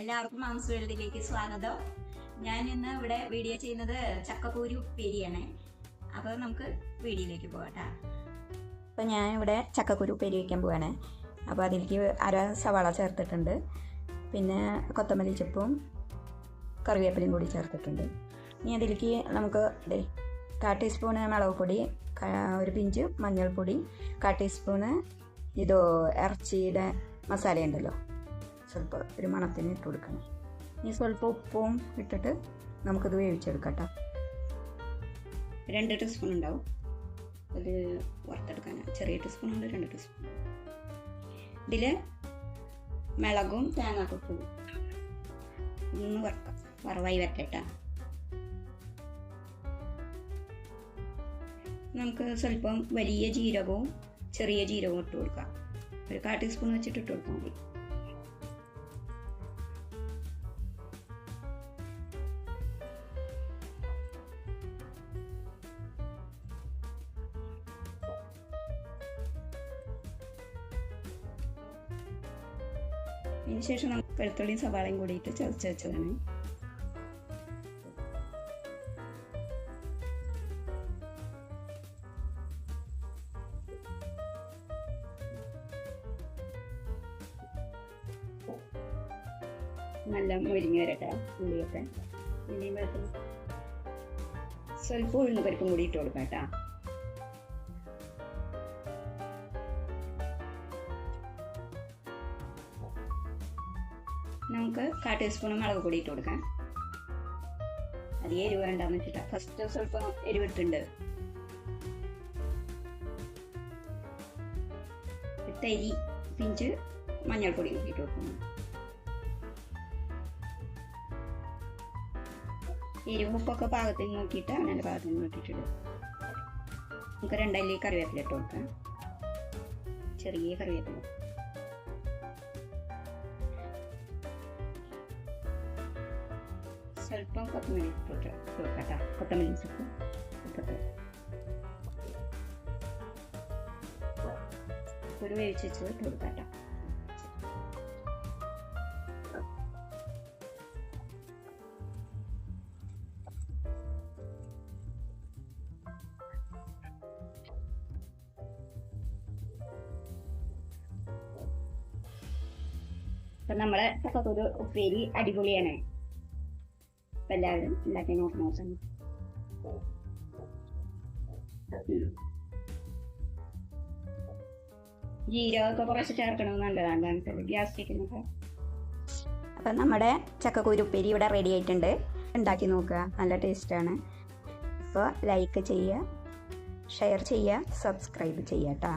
എല്ലാവർക്കും മാംസ് വേൾഡിലേക്ക് സ്വാഗതം. ഞാൻ ഇന്ന് ഇവിടെ വീഡിയോ ചെയ്യുന്നത് ചക്കപ്പൂരി ഉപ്പേരിയാണ്. അപ്പോൾ നമുക്ക് വീഡിയോയിലേക്ക് പോകട്ടെ അപ്പോൾ ഞാൻ ഇവിടെ ചക്കക്കുരു ഉപ്പേരി വയ്ക്കാൻ പോവാണ്. അപ്പോൾ അതിലേക്ക് അര സവാള ചേർത്തിട്ടുണ്ട്. പിന്നെ കൊത്തമല്ലി ചപ്പും കറിവേപ്പിലയും കൂടി ചേർത്തിട്ടുണ്ട്. ഇനി അതിലേക്ക് നമുക്ക് കാ ടീസ്പൂണ് മുളക് പൊടി ഒരു പിഞ്ച് മഞ്ഞൾപ്പൊടി കാ ടീസ്പൂണ് ഇതോ ഇറച്ചിയുടെ മസാല ഉണ്ടല്ലോ സ്വല്പം ഒരു മണത്തിന് ഇട്ട് കൊടുക്കണം. ഇനി സ്വല്പം ഉപ്പും ഇട്ടിട്ട് നമുക്കത് വേവിച്ചെടുക്കാം കേട്ടോ രണ്ട് ടീസ്പൂൺ ഉണ്ടാവും. അത് വറുത്തെടുക്കാൻ ചെറിയ ടീസ്പൂൺ ഉണ്ട് രണ്ട് ടീസ്പൂൺ ഇതിൽ മിളകും തേങ്ങാക്കൊട്ടും ഒന്ന് വറക്കാം. വറവായി വരട്ടെ നമുക്ക് സ്വല്പം വലിയ ജീരകവും ചെറിയ ജീരകവും ഇട്ട് കൊടുക്കാം. ഒരു കാ ടീസ്പൂൺ വെച്ചിട്ട് ഇട്ട് കൊടുത്താൽ മതി. അതിന് ശേഷം നമ്മൾ വെളുത്തുള്ളിയും സവാളയും കൂടിയിട്ട് ചതച്ച് വെച്ചതാണ്. നല്ല മുരിങ്ങ വരട്ടെ ഉള്ളിയൊക്കെ. സ്വല്പം ഉഴുന്ന് പരിപ്പും കൂടി ഇട്ട് കൊടുക്കാം കേട്ടോ. നമുക്ക് കാ ടീസ്പൂൺ മുളക് പൊടി ഇട്ട് കൊടുക്കാം. അധികം എരിവ് വേണ്ടാന്ന് വെച്ചിട്ട്. ഫസ്റ്റ് സ്വല്പം എരിവിട്ടുണ്ട് തരി പിഞ്ച് മഞ്ഞൾപ്പൊടി ഇട്ട് കൊടുക്കുന്നു. എരിവുപ്പൊക്കെ പാകത്തിന് നോക്കിയിട്ട് അങ്ങനെ പാകത്തിന് നോക്കിയിട്ടിടും. നമുക്ക് രണ്ടല്ലി കറിവേപ്പില ഇട്ട് കൊടുക്കാം. ചെറിയ കറിവേപ്പില. സ്വല്പം കൊത്തമല്ലി ഇട്ട് കൊടുക്കാം കൊത്തമല്ലി ചുക്ക് ഇട്ടിട്ട്. ഒരു വേവിച്ച് വെച്ചത് ഇട്ട് കൊടുക്കാം അപ്പം നമ്മളെ ചക്കക്കുരു ഉപ്പേരി അടിപൊളിയാണ്. അപ്പം എല്ലാവരും ഉണ്ടാക്കി നോക്കി നോക്കണം ജീരകമൊക്കെ കുറച്ച് ചേർക്കണത് നല്ലതാണ് ഗ്യാസ് ഗ്യാസ്ട്രിക്കിനൊക്കെ അപ്പം നമ്മുടെ ചക്കക്കുരുപ്പേരി ഇവിടെ റെഡി ആയിട്ടുണ്ട്. ഉണ്ടാക്കി നോക്കുക. നല്ല ടേസ്റ്റാണ് അപ്പോൾ ലൈക്ക് ചെയ്യുക ഷെയർ ചെയ്യുക സബ്സ്ക്രൈബ് ചെയ്യുക കേട്ടോ